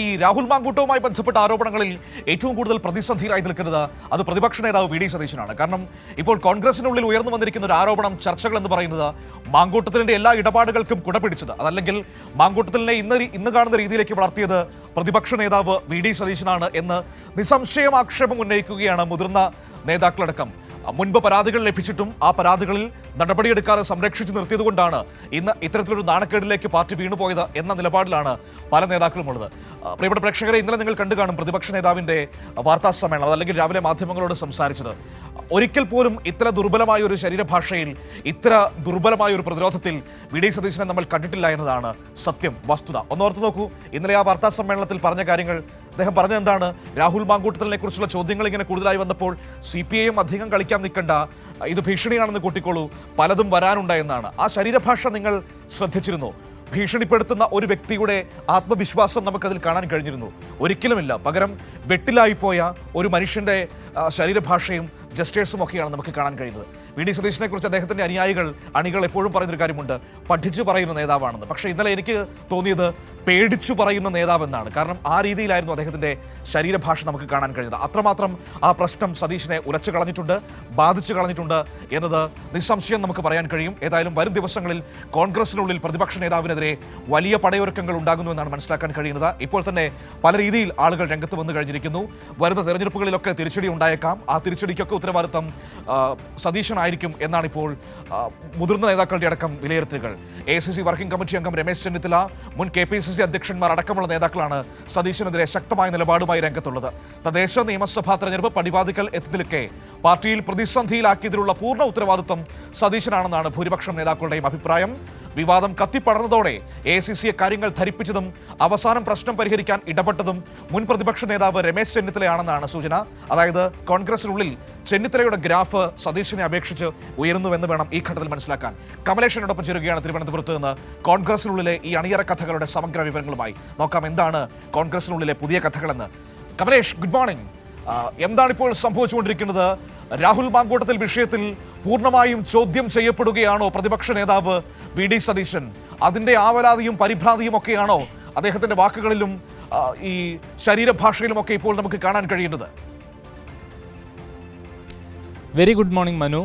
ഈ രാഹുൽ മാങ്കൂട്ടവുമായി ബന്ധപ്പെട്ട ആരോപണങ്ങളിൽ ഏറ്റവും കൂടുതൽ പ്രതിസന്ധിയിലായി നിൽക്കുന്നത് അത് പ്രതിപക്ഷ നേതാവ് വി ഡി സതീശനാണ്. കാരണം ഇപ്പോൾ കോൺഗ്രസിനുള്ളിൽ ഉയർന്നു വന്നിരിക്കുന്ന ഒരു ആരോപണം ചർച്ചകൾ എന്ന് പറയുന്നത് മാങ്കൂട്ടത്തിന്റെ എല്ലാ ഇടപാടുകൾക്കും കുടപിടിച്ചത്. അതല്ലെങ്കിൽ മാങ്കൂട്ടത്തിനെ ഇന്ന് ഇന്ന് കാണുന്ന രീതിയിലേക്ക് വളർത്തിയത് പ്രതിപക്ഷ നേതാവ് വി ഡി സതീശനാണ് എന്ന് നിസ്സംശയം ആക്ഷേപം ഉന്നയിക്കുകയാണ് മുതിർന്ന നേതാക്കളടക്കം. മുൻപ് പരാതികൾ ലഭിച്ചിട്ടും ആ പരാതികളിൽ നടപടിയെടുക്കാതെ സംരക്ഷിച്ചു നിർത്തിയതുകൊണ്ടാണ് ഇന്ന് ഇത്തരത്തിലൊരു നാണക്കേടിലേക്ക് പാർട്ടി വീണുപോയത് എന്ന നിലപാടിലാണ് പല നേതാക്കളും ഉള്ളത്. പ്രിയപ്പെട്ട പ്രേക്ഷകരെ ഇന്നലെ നിങ്ങൾ കണ്ടു കാണും പ്രതിപക്ഷ നേതാവിന്റെ വാർത്താ സമ്മേളനം അതല്ലെങ്കിൽ രാവിലെ മാധ്യമങ്ങളോട് സംസാരിച്ചത്. ഒരിക്കൽ പോലും ഇത്ര ദുർബലമായ ഒരു ശരീരഭാഷയിൽ ഇത്ര ദുർബലമായ ഒരു പ്രതിരോധത്തിൽ വി ഡി സതീശനെ നമ്മൾ കണ്ടിട്ടില്ല എന്നതാണ് സത്യം വസ്തുത. ഒന്നോർത്ത് നോക്കൂ ഇന്നലെ ആ വാർത്താ സമ്മേളനത്തിൽ പറഞ്ഞ കാര്യങ്ങൾ അദ്ദേഹം പറഞ്ഞത് എന്താണ്? രാഹുൽ മാങ്കൂട്ടത്തലിനെ കുറിച്ചുള്ള ചോദ്യങ്ങൾ ഇങ്ങനെ കൂടുതലായി വന്നപ്പോൾ സി പി ഐ എം അധികം കളിക്കാൻ നിൽക്കണ്ട. ഇത് ഭീഷണിയാണെന്ന് കൂട്ടിക്കോളൂ. പലതും വരാനുണ്ടായെന്നാണ് ആ ശരീരഭാഷ നിങ്ങൾ ശ്രദ്ധിച്ചിരുന്നു. ഭീഷണിപ്പെടുത്തുന്ന ഒരു വ്യക്തിയുടെ ആത്മവിശ്വാസം നമുക്കതിൽ കാണാൻ കഴിഞ്ഞിരുന്നു. ഒരിക്കലുമില്ല. പകരം വെട്ടിലായിപ്പോയ ഒരു മനുഷ്യന്റെ ശരീരഭാഷയും ജസ്റ്റേഴ്സും ഒക്കെയാണ് നമുക്ക് കാണാൻ കഴിയുന്നത്. വി ഡി സതീഷിനെ കുറിച്ച് അദ്ദേഹത്തിന്റെ അനുയായികൾ അണികൾ എപ്പോഴും പറയുന്നൊരു കാര്യമുണ്ട്. പഠിച്ചു പറയുന്ന നേതാവാണെന്ന്. പക്ഷേ ഇന്നലെ എനിക്ക് തോന്നിയത് പേടിച്ചു പറയുന്ന നേതാവെന്നാണ്. കാരണം ആ രീതിയിലായിരുന്നു അദ്ദേഹത്തിന്റെ ശരീരഭാഷ നമുക്ക് കാണാൻ കഴിഞ്ഞത്. അത്രമാത്രം ആ പ്രശ്നം സതീഷിനെ ഉരച്ചു കളഞ്ഞിട്ടുണ്ട് ബാധിച്ചു കളഞ്ഞിട്ടുണ്ട് എന്നത് നിസ്സംശയം നമുക്ക് പറയാൻ കഴിയും. ഏതായാലും വരും ദിവസങ്ങളിൽ കോൺഗ്രസിനുള്ളിൽ പ്രതിപക്ഷ നേതാവിനെതിരെ വലിയ പടയൊരുക്കങ്ങൾ ഉണ്ടാകുന്നു എന്നാണ് മനസ്സിലാക്കാൻ കഴിയുന്നത്. ഇപ്പോൾ തന്നെ പല രീതിയിൽ ആളുകൾ രംഗത്ത് വന്നു കഴിഞ്ഞിരിക്കുന്നു. വരുന്ന തെരഞ്ഞെടുപ്പുകളിലൊക്കെ തിരിച്ചടി ഉണ്ടായേക്കാം. ആ തിരിച്ചടിക്കൊക്കെ ഉത്തരവാദിത്തം ആ, സതീശനായിരിക്കും എന്നാണ് ഇപ്പോൾ മുതിർന്ന നേതാക്കളുടെ അടക്കം വിലയിരുത്തലുകൾ. A C C working committee അംഗം രമേശ് ചെന്നിത്തല മുൻ കെ പി സി സി അധ്യക്ഷന്മാർ അടക്കമുള്ള നേതാക്കളാണ് സതീശനെതിരെ ശക്തമായ നിലപാടുമായി രംഗത്തുള്ളത്. തദ്ദേശ നിയമസഭാ തെരഞ്ഞെടുപ്പ് പടിവാതിക്കൽ എത്തിനിൽക്കെ പാർട്ടിയിൽ പ്രതിസന്ധിയിലാക്കിയതിലുള്ള പൂർണ ഉത്തരവാദിത്വം സതീശനാണെന്നാണ് ഭൂരിപക്ഷം നേതാക്കളുടെയും അഭിപ്രായം. വിവാദം കത്തിപ്പടർന്നതോടെ എ സി സിയെ കാര്യങ്ങൾ ധരിപ്പിച്ചതും അവസാനം പ്രശ്നം പരിഹരിക്കാൻ ഇടപെട്ടതും മുൻ പ്രതിപക്ഷ നേതാവ് രമേശ് ചെന്നിത്തലയാണെന്നാണ് സൂചന. അതായത് കോൺഗ്രസിനുള്ളിൽ ചെന്നിത്തലയുടെ ഗ്രാഫ് സതീശനെ അപേക്ഷിച്ച് ഉയരുന്നുവെന്ന് വേണം ഈ ഘട്ടത്തിൽ മനസ്സിലാക്കാൻ. കമലേഷനോടൊപ്പം ചേരുകയാണ് തിരുവനന്തപുരത്ത് നിന്ന് കോൺഗ്രസിനുള്ളിലെ ഈ അണിയറ കഥകളുടെ സമഗ്ര വിവരങ്ങളുമായി. നോക്കാം എന്താണ് കോൺഗ്രസിനുള്ളിലെ പുതിയ കഥകളെന്ന്. കമലേഷ് ഗുഡ് മോർണിംഗ് എന്താണ് ഇപ്പോൾ സംഭവിച്ചുകൊണ്ടിരിക്കുന്നത്? രാഹുൽ മാങ്കൂട്ടത്തിൽ വിഷയത്തിൽ പൂർണമായും ചോദ്യം ചെയ്യപ്പെടുകയാണോ പ്രതിപക്ഷ നേതാവ് വി ഡി സതീശൻ? അതിന്റെ ആവലാതിയും പരിഭ്രാന്തിയും ഒക്കെയാണോ അദ്ദേഹത്തിന്റെ വാക്കുകളിലും ഈ ശരീരഭാഷയിലുമൊക്കെ ഇപ്പോൾ നമുക്ക് കാണാൻ കഴിയുന്നത്? Very good morning Manu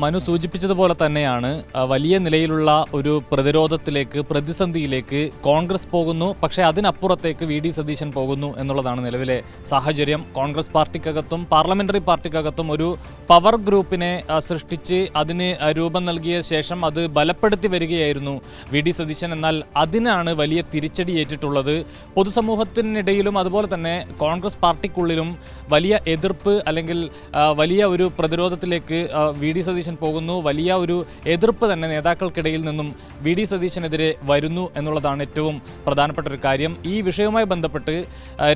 Manu സൂചിപ്പിച്ചതുപോലെ തന്നെയാണ് വലിയ നിലയിലുള്ള ഒരു പ്രതിരോധത്തിലേക്ക് പ്രതിസന്ധിയിലേക്ക് കോൺഗ്രസ് പോകുന്നു. പക്ഷേ അതിനപ്പുറത്തേക്ക് വി ഡി സതീശൻ പോകുന്നു എന്നുള്ളതാണ് നിലവിലെ സാഹചര്യം. കോൺഗ്രസ് പാർട്ടിക്കകത്തും പാർലമെന്ററി പാർട്ടിക്കകത്തും ഒരു പവർ ഗ്രൂപ്പിനെ സൃഷ്ടിച്ച് അതിന് രൂപം നൽകിയ ശേഷം അത് ബലപ്പെടുത്തി വരികയായിരുന്നു വി ഡി സതീശൻ. എന്നാൽ അതിനാണ് വലിയ തിരിച്ചടി ഏറ്റിട്ടുള്ളത്. പൊതുസമൂഹത്തിനിടയിലും അതുപോലെ തന്നെ കോൺഗ്രസ് പാർട്ടിക്കുള്ളിലും വലിയ എതിർപ്പ് അല്ലെങ്കിൽ വലിയ ഒരു പ്രതിരോധത്തിലേക്ക് വി ഡി സതീശൻ പോകുന്നു. വലിയ ഒരു എതിർപ്പ് തന്നെ നേതാക്കൾക്കിടയിൽ നിന്നും വി ഡി സതീശനെതിരെ വരുന്നു എന്നുള്ളതാണ് ഏറ്റവും പ്രധാനപ്പെട്ട ഒരു കാര്യം. ഈ വിഷയവുമായി ബന്ധപ്പെട്ട്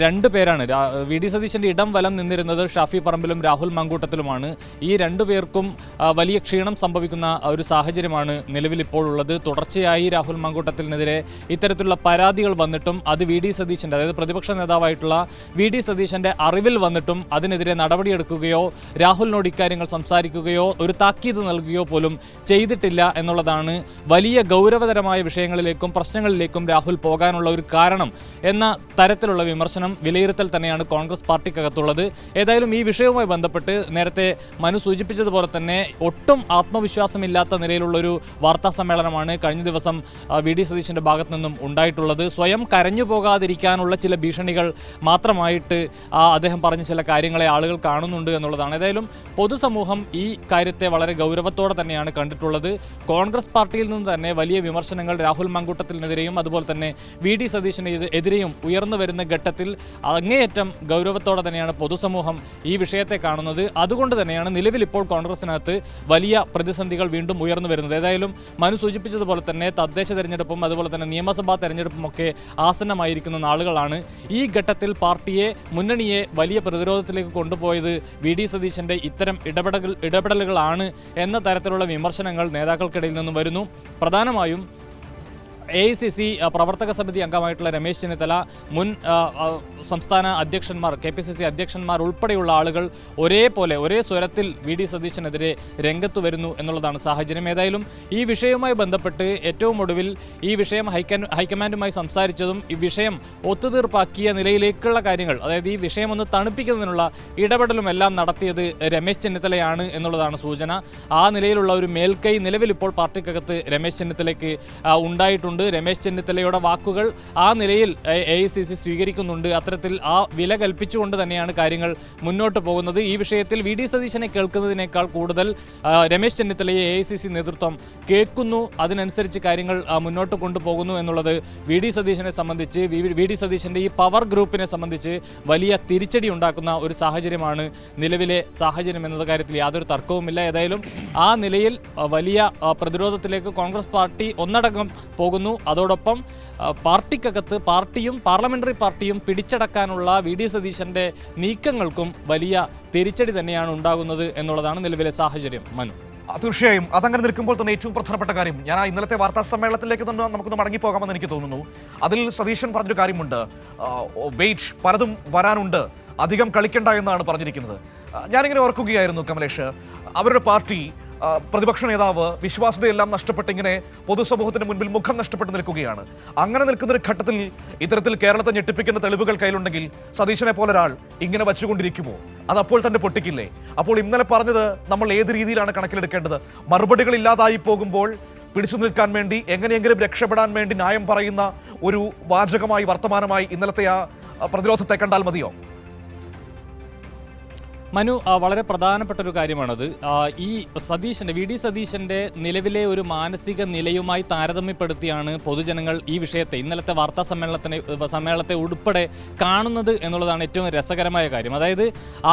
രണ്ടു പേരാണ് വി ഡി സതീശന്റെ ഇടം വലം നിന്നിരുന്നത് ഷാഫി പറമ്പിലും രാഹുൽ മങ്കൂട്ടത്തിലുമാണ്. ഈ രണ്ടു പേർക്കും വലിയ ക്ഷീണം സംഭവിക്കുന്ന ഒരു സാഹചര്യമാണ് നിലവിൽ ഇപ്പോൾ ഉള്ളത്. തുടർച്ചയായി രാഹുൽ മങ്കൂട്ടത്തിനെതിരെ ഇത്തരത്തിലുള്ള പരാതികൾ വന്നിട്ടും അത് വി ഡി സതീശന്റെ അതായത് പ്രതിപക്ഷ നേതാവായിട്ടുള്ള വി ഡി സതീശന്റെ അറിവിൽ വന്നിട്ടും അതിനെതിരെ നടപടിയെടുക്കുകയോ രാഹുലിനോട് ഇക്കാര്യങ്ങൾ സംസാരിക്കുകയോ ഒരു താക്കീത് നൽകുകയോ പോലും ചെയ്തിട്ടില്ല എന്നുള്ളതാണ് വലിയ ഗൗരവതരമായ വിഷയങ്ങളിലേക്കും പ്രശ്നങ്ങളിലേക്കും രാഹുൽ പോകാനുള്ള ഒരു കാരണം എന്ന തരത്തിലുള്ള വിമർശനം വിലയിരുത്തൽ തന്നെയാണ് കോൺഗ്രസ് പാർട്ടിക്കകത്തുള്ളത്. ഏതായാലും ഈ വിഷയവുമായി ബന്ധപ്പെട്ട് നേരത്തെ മനു സൂചിപ്പിച്ചതുപോലെ തന്നെ ഒട്ടും ആത്മവിശ്വാസമില്ലാത്ത നിലയിലുള്ള ഒരു വാർത്താ സമ്മേളനമാണ് കഴിഞ്ഞ ദിവസം വി. ഡി. സതീശന്റെ ഭാഗത്തു നിന്നും ഉണ്ടായിട്ടുള്ളത്. സ്വയം കരഞ്ഞു പോകാതിരിക്കാനുള്ള ചില ഭീഷണികൾ മാത്രമായിട്ട് അദ്ദേഹം പറഞ്ഞ ചില കാര്യങ്ങളെ ആളുകൾ കാണുന്നുണ്ട് എന്നുള്ളതാണ്. ഏതായാലും പൊതുസമൂഹം ഈ കാര്യത്തെ വളരെ ഗൗരവത്തോടെ തന്നെയാണ് കണ്ടിട്ടുള്ളത്. കോൺഗ്രസ് പാർട്ടിയിൽ നിന്ന് തന്നെ വലിയ വിമർശനങ്ങൾ രാഹുൽ മങ്കൂട്ടത്തിനെതിരെയും അതുപോലെ തന്നെ വി ഡി സതീശിന് എതിരെയും ഉയർന്നു വരുന്ന ഘട്ടത്തിൽ അങ്ങേയറ്റം ഗൗരവത്തോടെ തന്നെയാണ് പൊതുസമൂഹം ഈ വിഷയത്തെ കാണുന്നത്. അതുകൊണ്ട് തന്നെയാണ് നിലവിൽ ഇപ്പോൾ കോൺഗ്രസിനകത്ത് വലിയ പ്രതിസന്ധികൾ വീണ്ടും ഉയർന്നു വരുന്നത്. ഏതായാലും മനു സൂചിപ്പിച്ചതുപോലെ തന്നെ തദ്ദേശ തെരഞ്ഞെടുപ്പും അതുപോലെ തന്നെ നിയമസഭാ തെരഞ്ഞെടുപ്പും ഒക്കെ ആസന്നമായിരിക്കുന്ന നാളുകളാണ് ഈ ഘട്ടത്തിൽ പാർട്ടിയെ മുന്നണിയെ വലിയ പ്രതിരോധത്തിലേക്ക് കൊണ്ടുപോയത് വി ഡി സതീശന്റെ ഇത്തരം ഇടപെടൽ ഇടപെടലുകളാണ് എന്ന തരത്തിലുള്ള വിമർശനങ്ങൾ നേതാക്കൾക്കിടയിൽ നിന്നും വരുന്നു. പ്രധാനമായും എ ഐ സി സി പ്രവർത്തക സമിതി അംഗമായിട്ടുള്ള രമേശ് ചെന്നിത്തല മുൻ സംസ്ഥാന അധ്യക്ഷന്മാർ കെ പി സി സി അധ്യക്ഷന്മാർ ഉൾപ്പെടെയുള്ള ആളുകൾ ഒരേപോലെ ഒരേ സ്വരത്തിൽ വി ഡി സതീശനെതിരെ രംഗത്ത് വരുന്നു എന്നുള്ളതാണ് സാഹചര്യം. ഏതായാലും ഈ വിഷയവുമായി ബന്ധപ്പെട്ട് ഏറ്റവും ഒടുവിൽ ഈ വിഷയം ഹൈക്കമാൻഡുമായി സംസാരിച്ചതും ഈ വിഷയം ഒത്തുതീർപ്പാക്കിയ നിലയിലേക്കുള്ള കാര്യങ്ങൾ അതായത് ഈ വിഷയം ഒന്ന് തണുപ്പിക്കുന്നതിനുള്ള ഇടപെടലും എല്ലാം നടത്തിയത് രമേശ് ചെന്നിത്തലയാണ് എന്നുള്ളതാണ് സൂചന. ആ നിലയിലുള്ള ഒരു മേൽക്കൈ നിലവിൽ ഇപ്പോൾ പാർട്ടിക്കകത്ത് രമേശ് ചെന്നിത്തലയ്ക്ക് ആ, രമേശ് ചെന്നിത്തലയുടെ വാക്കുകൾ ആ നിലയിൽ എ സ്വീകരിക്കുന്നുണ്ട്. അത്തരത്തിൽ ആ വില കൽപ്പിച്ചുകൊണ്ട് തന്നെയാണ് കാര്യങ്ങൾ മുന്നോട്ട് പോകുന്നത്. ഈ വിഷയത്തിൽ വി ഡി സതീശനെ കേൾക്കുന്നതിനേക്കാൾ കൂടുതൽ രമേശ് ചെന്നിത്തലയെ എ നേതൃത്വം കേൾക്കുന്നു. അതിനനുസരിച്ച് കാര്യങ്ങൾ മുന്നോട്ട് കൊണ്ടുപോകുന്നു എന്നുള്ളത് വി ഡി സതീശനെ സംബന്ധിച്ച് വി- ഡി സതീശന്റെ ഈ പവർ ഗ്രൂപ്പിനെ സംബന്ധിച്ച് വലിയ തിരിച്ചടി ഉണ്ടാക്കുന്ന ഒരു സാഹചര്യമാണ് നിലവിലെ സാഹചര്യം എന്നത്. കാര്യത്തിൽ യാതൊരു തർക്കവുമില്ല. ഏതായാലും ആ നിലയിൽ വലിയ പ്രതിരോധത്തിലേക്ക് കോൺഗ്രസ് പാർട്ടി ഒന്നടങ്കം പോകുന്നു അതോടൊപ്പം ആ, പാർട്ടിക്കകത്ത് പാർട്ടിയും പാർലമെന്ററി പാർട്ടിയും പിടിച്ചടക്കാനുള്ള വി ഡി സതീശന്റെ നീക്കങ്ങൾക്കും വലിയ തിരിച്ചടി തന്നെയാണ് ഉണ്ടാകുന്നത് എന്നുള്ളതാണ് നിലവിലെ സാഹചര്യം. മനു. തീർച്ചയായും. അതങ്ങനെ നിൽക്കുമ്പോൾ തന്നെ ഏറ്റവും പ്രധാനപ്പെട്ട കാര്യം ഞാൻ ആ ഇന്നലത്തെ വാർത്താ സമ്മേളനത്തിലേക്ക് തന്നെ നമുക്കൊന്ന് മടങ്ങിപ്പോകാമെന്ന് എനിക്ക് തോന്നുന്നു. അതിൽ സതീശൻ പറഞ്ഞൊരു കാര്യമുണ്ട്. വെയിറ്റ് പലതും വരാനുണ്ട്. അധികം കളിക്കണ്ട എന്നാണ് പറഞ്ഞിരിക്കുന്നത്. ഞാനിങ്ങനെ ഓർക്കുകയായിരുന്നു കമലേഷ്. അവരുടെ പാർട്ടി പ്രതിപക്ഷ നേതാവ് വിശ്വാസ്യതയെല്ലാം നഷ്ടപ്പെട്ട് ഇങ്ങനെ പൊതുസമൂഹത്തിന് മുൻപിൽ മുഖം നഷ്ടപ്പെട്ട് നിൽക്കുകയാണ്. അങ്ങനെ നിൽക്കുന്ന ഒരു ഘട്ടത്തിൽ ഇത്തരത്തിൽ കേരളത്തെ ഞെട്ടിപ്പിക്കുന്ന തെളിവുകൾ കയ്യിലുണ്ടെങ്കിൽ സതീശനെ പോലെ ഒരാൾ ഇങ്ങനെ വച്ചുകൊണ്ടിരിക്കുമോ? അത് അപ്പോൾ തന്നെ പൊട്ടിക്കില്ലേ? അപ്പോൾ ഇന്നലെ പറഞ്ഞത് നമ്മൾ ഏത് രീതിയിലാണ് കണക്കിലെടുക്കേണ്ടത്? മറുപടികൾ ഇല്ലാതായി പോകുമ്പോൾ പിടിച്ചു നിൽക്കാൻ വേണ്ടി എങ്ങനെയെങ്കിലും രക്ഷപ്പെടാൻ വേണ്ടി ന്യായം പറയുന്ന ഒരു വാചകമായി വർത്തമാനമായി ഇന്നലത്തെ ആ പ്രതിരോധത്തെ കണ്ടാൽ മതിയോ? മനു വളരെ പ്രധാനപ്പെട്ട ഒരു കാര്യമാണത്. ഈ സതീശന്റെ വി ഡി സതീശന്റെ നിലവിലെ ഒരു മാനസിക നിലയുമായി താരതമ്യപ്പെടുത്തിയാണ് പൊതുജനങ്ങൾ ഈ വിഷയത്തെ ഇന്നലത്തെ വാർത്താ സമ്മേളനത്തിന് സമ്മേളനത്തെ ഉൾപ്പെടെ കാണുന്നത് എന്നുള്ളതാണ് ഏറ്റവും രസകരമായ കാര്യം. അതായത്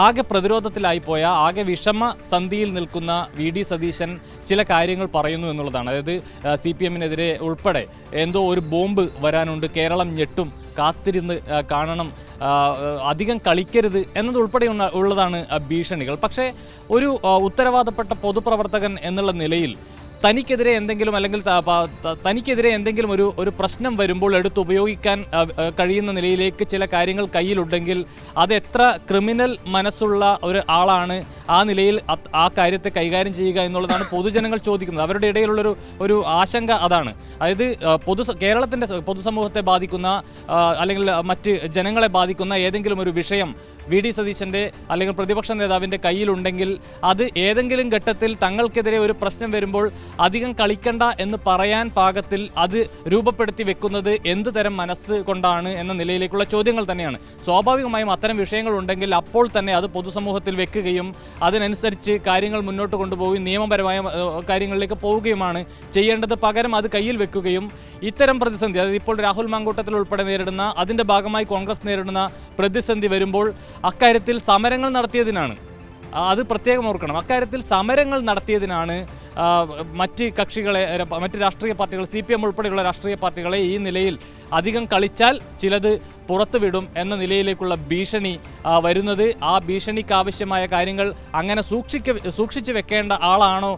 ആകെ പ്രതിരോധത്തിലായിപ്പോയ ആകെ വിഷമ സന്ധിയിൽ നിൽക്കുന്ന വി ഡി സതീശൻ ചില കാര്യങ്ങൾ പറയുന്നു എന്നുള്ളതാണ്. അതായത് സി പി എമ്മിനെതിരെ ഉൾപ്പെടെ എന്തോ ഒരു ബോംബ് വരാനുണ്ട് കേരളം ഞെട്ടും കാത്തിരുന്ന് കാണണം അധികം കളിക്കരുത് എന്നതുൾപ്പെടെ ഉള്ളതാണ് ഭീഷണികൾ. പക്ഷേ ഒരു ഉത്തരവാദപ്പെട്ട പൊതുപ്രവർത്തകൻ എന്നുള്ള നിലയിൽ തനിക്കെതിരെ എന്തെങ്കിലും അല്ലെങ്കിൽ തനിക്കെതിരെ എന്തെങ്കിലും ഒരു ഒരു പ്രശ്നം വരുമ്പോൾ എടുത്ത് ഉപയോഗിക്കാൻ കഴിയുന്ന നിലയിലേക്ക് ചില കാര്യങ്ങൾ കയ്യിലുണ്ടെങ്കിൽ അത് എത്ര ക്രിമിനൽ മനസ്സുള്ള ഒരു ആളാണ് ആ നിലയിൽ ആ കാര്യത്തെ കൈകാര്യം ചെയ്യുക എന്നുള്ളതാണ് പൊതുജനങ്ങൾ ചോദിക്കുന്നത്. അവരുടെ ഇടയിലുള്ളൊരു ഒരു ആശങ്ക അതാണ്. അതായത് പൊതു കേരളത്തിന്റെ പൊതുസമൂഹത്തെ ബാധിക്കുന്ന അല്ലെങ്കിൽ മറ്റ് ജനങ്ങളെ ബാധിക്കുന്ന ഏതെങ്കിലും ഒരു വിഷയം വി ഡി സതീശന്റെ അല്ലെങ്കിൽ പ്രതിപക്ഷ നേതാവിന്റെ കയ്യിലുണ്ടെങ്കിൽ അത് ഏതെങ്കിലും ഘട്ടത്തിൽ തങ്ങൾക്കെതിരെ ഒരു പ്രശ്നം വരുമ്പോൾ അധികം കളിക്കണ്ട എന്ന് പറയാൻ പാകത്തിൽ അത് രൂപപ്പെടുത്തി വെക്കുന്നത് എന്ത് തരം മനസ്സ് കൊണ്ടാണ് എന്ന നിലയിലേക്കുള്ള ചോദ്യങ്ങൾ തന്നെയാണ്. സ്വാഭാവികമായും അത്തരം വിഷയങ്ങൾ ഉണ്ടെങ്കിൽ അപ്പോൾ തന്നെ അത് പൊതുസമൂഹത്തിൽ വെക്കുകയും അതിനനുസരിച്ച് കാര്യങ്ങൾ മുന്നോട്ട് കൊണ്ടുപോകുകയും നിയമപരമായ കാര്യങ്ങളിലേക്ക് പോവുകയുമാണ് ചെയ്യേണ്ടത്. പകരം അത് കയ്യിൽ വെക്കുകയും ഇത്തരം പ്രതിസന്ധി അതായത് ഇപ്പോൾ രാഹുൽ മാങ്കൂട്ടത്തിൽ ഉൾപ്പെടെ നേരിടുന്ന അതിന്റെ ഭാഗമായി കോൺഗ്രസ് നേരിടുന്ന പ്രതിസന്ധി വരുമ്പോൾ അക്കാര്യത്തിൽ സമരങ്ങൾ നടത്തിയതിനാണ്. അത് പ്രത്യേകം ഓർക്കണം. അക്കാര്യത്തിൽ സമരങ്ങൾ നടത്തിയതിനാണ് മറ്റ് കക്ഷികളെ മറ്റ് രാഷ്ട്രീയ പാർട്ടികൾ സി പി എം ഉൾപ്പെടെയുള്ള രാഷ്ട്രീയ പാർട്ടികളെ ഈ നിലയിൽ അധികം കളിച്ചാൽ ചിലത് പുറത്തുവിടും എന്ന നിലയിലേക്കുള്ള ഭീഷണി വരുന്നത്. ആ ഭീഷണിക്കാവശ്യമായ കാര്യങ്ങൾ അങ്ങനെ സൂക്ഷിക്ക സൂക്ഷിച്ചു വെക്കേണ്ട ആളാണോ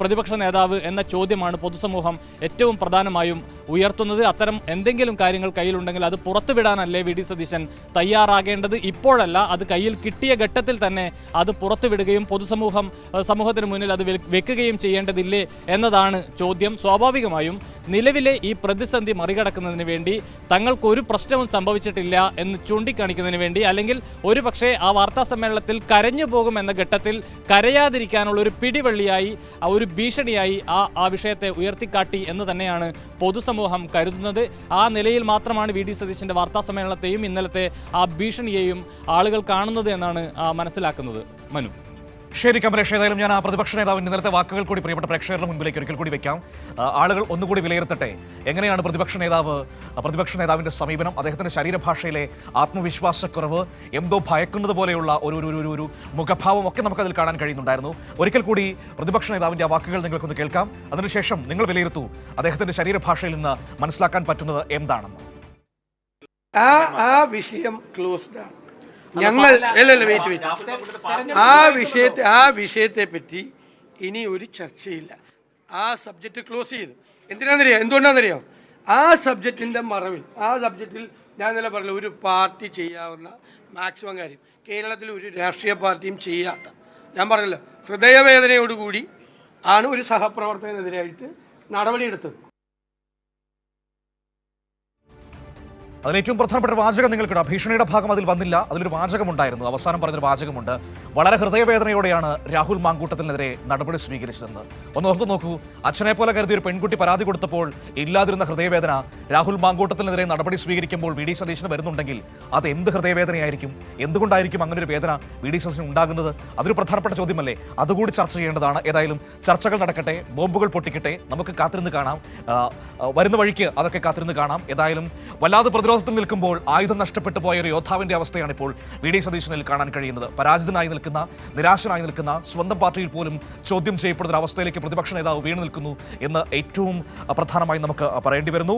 പ്രതിപക്ഷ നേതാവ് എന്ന ചോദ്യമാണ് പൊതുസമൂഹം ഏറ്റവും പ്രധാനമായും ഉയർത്തുന്നത്. അത്തരം എന്തെങ്കിലും കാര്യങ്ങൾ കയ്യിലുണ്ടെങ്കിൽ അത് പുറത്തുവിടാനല്ലേ വി. ഡി. സതീശൻ തയ്യാറാകേണ്ടത്? ഇപ്പോഴല്ല അത് കയ്യിൽ കിട്ടിയ ഘട്ടത്തിൽ തന്നെ അത് പുറത്തുവിടുകയും പൊതുസമൂഹം സമൂഹത്തിന് മുന്നിൽ അത് വെക്കുകയും ചെയ്യേണ്ടതില്ലേ എന്നതാണ് ചോദ്യം. സ്വാഭാവികമായും നിലവിലെ ഈ പ്രതിസന്ധി മറികടക്കുന്നതിന് വേണ്ടി തങ്ങൾക്കൊരു പ്രശ്നവും പ്രശ്നവും സംഭവിച്ചിട്ടില്ല എന്ന് ചൂണ്ടിക്കാണിക്കുന്നതിന് വേണ്ടി അല്ലെങ്കിൽ ഒരു പക്ഷേ ആ വാർത്താ സമ്മേളനത്തിൽ കരഞ്ഞു പോകും എന്ന ഘട്ടത്തിൽ കരയാതിരിക്കാനുള്ള ഒരു പിടിവള്ളിയായി ആ ഒരു ഭീഷണിയായി ആ ആ വിഷയത്തെ ഉയർത്തിക്കാട്ടി എന്ന് തന്നെയാണ് പൊതുസമൂഹം കരുതുന്നത്. ആ നിലയിൽ മാത്രമാണ് വി. ഡി. സതീശന്റെ വാർത്താ സമ്മേളനത്തെയും ഇന്നലത്തെ ആ ഭീഷണിയെയും ആളുകൾ കാണുന്നത് എന്നാണ് മനസ്സിലാക്കുന്നത്. മനു. ശരി കമലേഷ് ഏതായാലും ഞാൻ ആ പ്രതിപക്ഷ നേതാവിന്റെ ഇന്നലത്തെ വാക്കുകൾ കൂടി പ്രിയപ്പെട്ട പ്രേക്ഷകരുടെ മുൻപിലേക്ക് ഒരിക്കൽ കൂടി വെക്കാം. ആളുകൾ ഒന്നുകൂടി വിലയിരുത്തട്ടെ. എങ്ങനെയാണ് പ്രതിപക്ഷ നേതാവ് പ്രതിപക്ഷ നേതാവിന്റെ സമീപനം അദ്ദേഹത്തിന്റെ ശരീരഭാഷയിലെ ആത്മവിശ്വാസക്കുറവ് എന്തോ ഭയക്കുന്നത് പോലെയുള്ള ഒരു ഒരു ഒരു ഒരു മുഖഭാവം ഒക്കെ നമുക്കതിൽ കാണാൻ കഴിയുന്നുണ്ടായിരുന്നു. ഒരിക്കൽ കൂടി പ്രതിപക്ഷ നേതാവിന്റെ ആ വാക്കുകൾ നിങ്ങൾക്കൊന്ന് കേൾക്കാം. അതിനുശേഷം നിങ്ങൾ വിലയിരുത്തൂ അദ്ദേഹത്തിന്റെ ശരീരഭാഷയിൽ നിന്ന് മനസ്സിലാക്കാൻ പറ്റുന്നത് എന്താണെന്ന്. ആ ആ വിഷയം ക്ലോസ്ഡ് ആണ്. ഞങ്ങൾ അല്ല അല്ല വെയിറ്റ് വെയിറ്റ് ആ വിഷയത്തെ ആ വിഷയത്തെ പറ്റി ഇനി ഒരു ചർച്ചയില്ല. ആ സബ്ജക്റ്റ് ക്ലോസ് ചെയ്തു. എന്തിനാണെന്നറിയാം? എന്തുകൊണ്ടാണെന്നറിയാം? ആ സബ്ജക്റ്റിന്റെ മറവിൽ ആ സബ്ജക്റ്റിൽ ഞാൻ ഇന്നലെ പറഞ്ഞു ഒരു പാർട്ടി ചെയ്യാവുന്ന മാക്സിമം കാര്യം. കേരളത്തിൽ ഒരു രാഷ്ട്രീയ പാർട്ടിയും ചെയ്യാത്ത. ഞാൻ പറഞ്ഞല്ലോ ഹൃദയവേദനയോടുകൂടി ആണ് ഒരു സഹപ്രവർത്തകനെതിരായിട്ട് നടപടിയെടുത്തത്. അതിൽ ഏറ്റവും പ്രധാനപ്പെട്ട വാചകം നിങ്ങൾക്കിട. ഭീഷണിയുടെ ഭാഗം അതിൽ വന്നില്ല. അതിലൊരു വാചകമുണ്ടായിരുന്നു. അവസാനം പറഞ്ഞൊരു വാചകമുണ്ട്. വളരെ ഹൃദയവേദനയോടെയാണ് രാഹുൽ മാങ്കൂട്ടത്തിനെതിരെ നടപടി സ്വീകരിച്ചതെന്ന്. ഒന്ന് ഓർത്തു നോക്കൂ. അച്ഛനെ പോലെ കരുതി ഒരു പെൺകുട്ടി പരാതി കൊടുത്തപ്പോൾ ഇല്ലാതിരുന്ന ഹൃദയവേദന രാഹുൽ മാങ്കൂട്ടത്തിനെതിരെ നടപടി സ്വീകരിക്കുമ്പോൾ വി ഡി സതീശന് വരുന്നുണ്ടെങ്കിൽ അത് എന്ത് ഹൃദയവേദനയായിരിക്കും? എന്തുകൊണ്ടായിരിക്കും അങ്ങനെ ഒരു വേദന വി ഡി സതീശന് ഉണ്ടാകുന്നത്? അതൊരു പ്രധാനപ്പെട്ട ചോദ്യമല്ലേ? അതുകൂടി ചർച്ച ചെയ്യേണ്ടതാണ്. ഏതായാലും ചർച്ചകൾ നടക്കട്ടെ ബോംബുകൾ പൊട്ടിക്കട്ടെ. നമുക്ക് കാത്തിരുന്ന് കാണാം. വരുന്ന വഴിക്ക് അതൊക്കെ കാത്തിരുന്ന് കാണാം. ഏതായാലും വല്ലാതെ പ്രതിരോധത്തിൽ നിൽക്കുമ്പോൾ ആയുധം നഷ്ടപ്പെട്ടു പോയ ഒരു യോദ്ധാവിന്റെ അവസ്ഥയാണ് ഇപ്പോൾ വി ഡി സതീശനിൽ കാണാൻ കഴിയുന്നത്. പരാജിതനായി നിൽക്കുന്ന നിരാശനായി നിൽക്കുന്ന സ്വന്തം പാർട്ടിയിൽ പോലും ചോദ്യം ചെയ്യപ്പെടുന്ന ഒരു അവസ്ഥയിലേക്ക് പ്രതിപക്ഷ നേതാവ് വീണു നിൽക്കുന്നു എന്ന് ഏറ്റവും പ്രധാനമായി നമുക്ക് പറയേണ്ടി വരുന്നു.